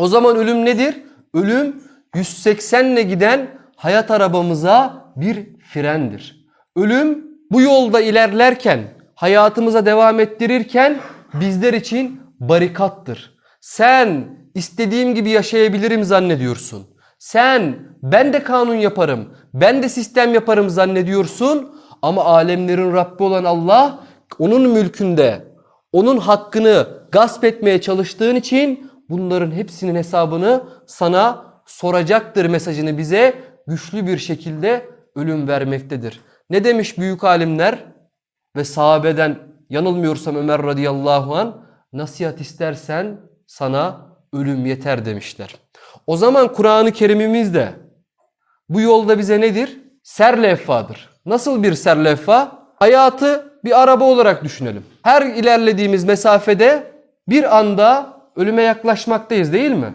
O zaman ölüm nedir? Ölüm 180 ile giden hayat arabamıza bir frendir. Ölüm bu yolda ilerlerken, hayatımıza devam ettirirken bizler için barikattır. Sen istediğim gibi yaşayabilirim zannediyorsun. Sen ben de kanun yaparım, ben de sistem yaparım zannediyorsun. Ama alemlerin Rabbi olan Allah onun mülkünde, onun hakkını gasp etmeye çalıştığın için bunların hepsinin hesabını sana soracaktır mesajını bize güçlü bir şekilde ölüm vermektedir. Ne demiş büyük alimler ve sahabeden yanılmıyorsam Ömer radıyallahu an nasihat istersen sana ölüm yeter demişler. O zaman Kur'an-ı Kerim'imizde bu yolda bize nedir? Serlevfadır. Nasıl bir serlevfa? Hayatı bir araba olarak düşünelim. Her ilerlediğimiz mesafede bir anda ölüme yaklaşmaktayız değil mi?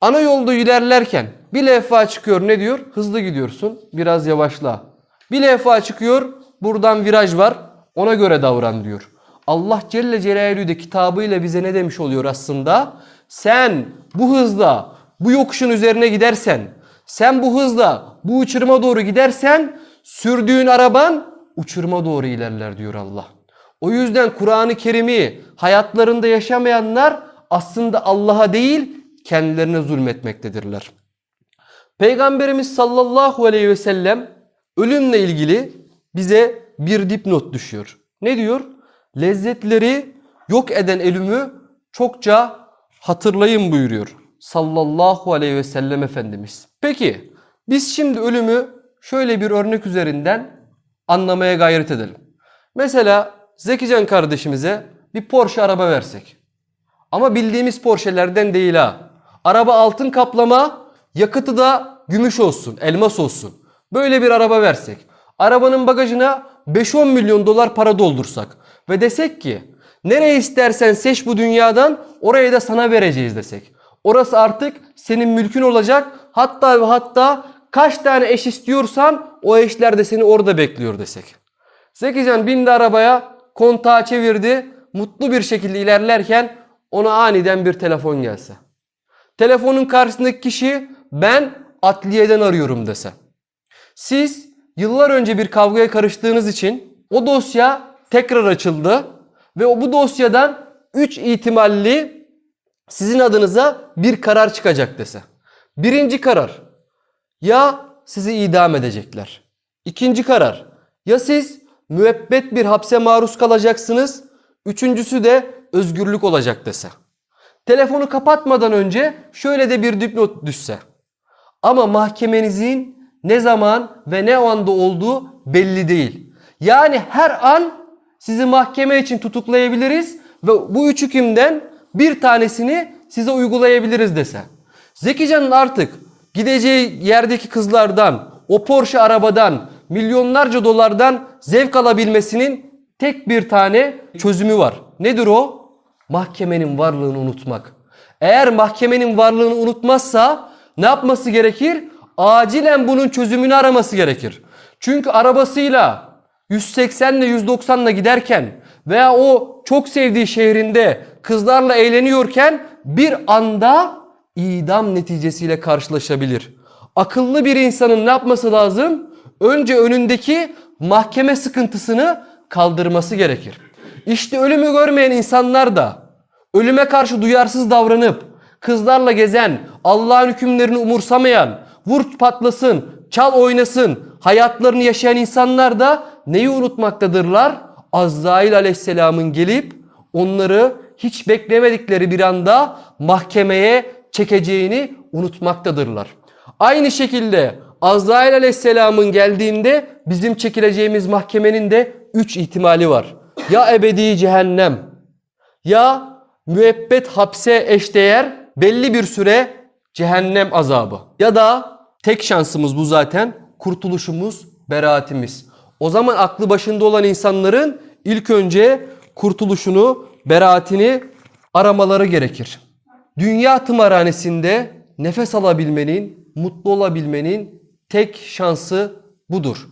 Ana yolda ilerlerken bir levha çıkıyor ne diyor? Hızlı gidiyorsun biraz yavaşla. Bir levha çıkıyor buradan viraj var ona göre davran diyor. Allah Celle Celaluhu de kitabıyla bize ne demiş oluyor aslında? Sen bu hızla bu yokuşun üzerine gidersen, sen bu hızla bu uçuruma doğru gidersen sürdüğün araban uçuruma doğru ilerler diyor Allah. O yüzden Kur'an-ı Kerim'i hayatlarında yaşamayanlar aslında Allah'a değil kendilerine zulmetmektedirler. Peygamberimiz sallallahu aleyhi ve sellem ölümle ilgili bize bir dipnot düşüyor. Ne diyor? Lezzetleri yok eden ölümü çokça hatırlayın buyuruyor. Sallallahu aleyhi ve sellem Efendimiz. Peki biz şimdi ölümü şöyle bir örnek üzerinden anlamaya gayret edelim. Mesela Zekican kardeşimize bir Porsche araba versek. Ama bildiğimiz Porsche'lerden değil ha. Araba altın kaplama, yakıtı da gümüş olsun, elmas olsun. Böyle bir araba versek. Arabanın bagajına 5-10 milyon dolar para doldursak. Ve desek ki nereye istersen seç bu dünyadan orayı da sana vereceğiz desek. Orası artık senin mülkün olacak. Hatta ve hatta kaç tane eş istiyorsan o eşler de seni orada bekliyor desek. Zekican bindi arabaya, kontağı çevirdi. Mutlu bir şekilde ilerlerken ona aniden bir telefon gelse. Telefonun karşısındaki kişi ben adliyeden arıyorum dese. Siz yıllar önce bir kavgaya karıştığınız için o dosya tekrar açıldı ve o bu dosyadan 3 ihtimalli sizin adınıza bir karar çıkacak dese. Birinci karar ya sizi idam edecekler. İkinci karar ya siz müebbet bir hapse maruz kalacaksınız. Üçüncüsü de özgürlük olacak dese. Telefonu kapatmadan önce şöyle de bir dipnot düşse. Ama mahkemenizin ne zaman ve ne anda olduğu belli değil. Yani her an sizi mahkeme için tutuklayabiliriz ve bu üç hükümden bir tanesini size uygulayabiliriz dese. Zekican'ın artık gideceği yerdeki kızlardan, o Porsche arabadan, milyonlarca dolardan zevk alabilmesinin tek bir tane çözümü var. Nedir o? Mahkemenin varlığını unutmak. Eğer mahkemenin varlığını unutmazsa ne yapması gerekir? Acilen bunun çözümünü araması gerekir. Çünkü arabasıyla 180 ile 190 ile giderken veya o çok sevdiği şehrinde kızlarla eğleniyorken bir anda idam neticesiyle karşılaşabilir. Akıllı bir insanın ne yapması lazım? Önce önündeki mahkeme sıkıntısını kaldırması gerekir. İşte ölümü görmeyen insanlar da ölüme karşı duyarsız davranıp kızlarla gezen, Allah'ın hükümlerini umursamayan, vur patlasın, çal oynasın hayatlarını yaşayan insanlar da neyi unutmaktadırlar? Azrail aleyhisselamın gelip onları hiç beklemedikleri bir anda mahkemeye çekeceğini unutmaktadırlar. Aynı şekilde Azrail aleyhisselamın geldiğinde bizim çekileceğimiz mahkemenin de 3 ihtimali var. Ya ebedi cehennem ya müebbet hapse eşdeğer belli bir süre cehennem azabı. Ya da tek şansımız bu zaten kurtuluşumuz, beraatimiz. O zaman aklı başında olan insanların ilk önce kurtuluşunu, beraatini aramaları gerekir. Dünya tımarhanesinde nefes alabilmenin, mutlu olabilmenin tek şansı budur.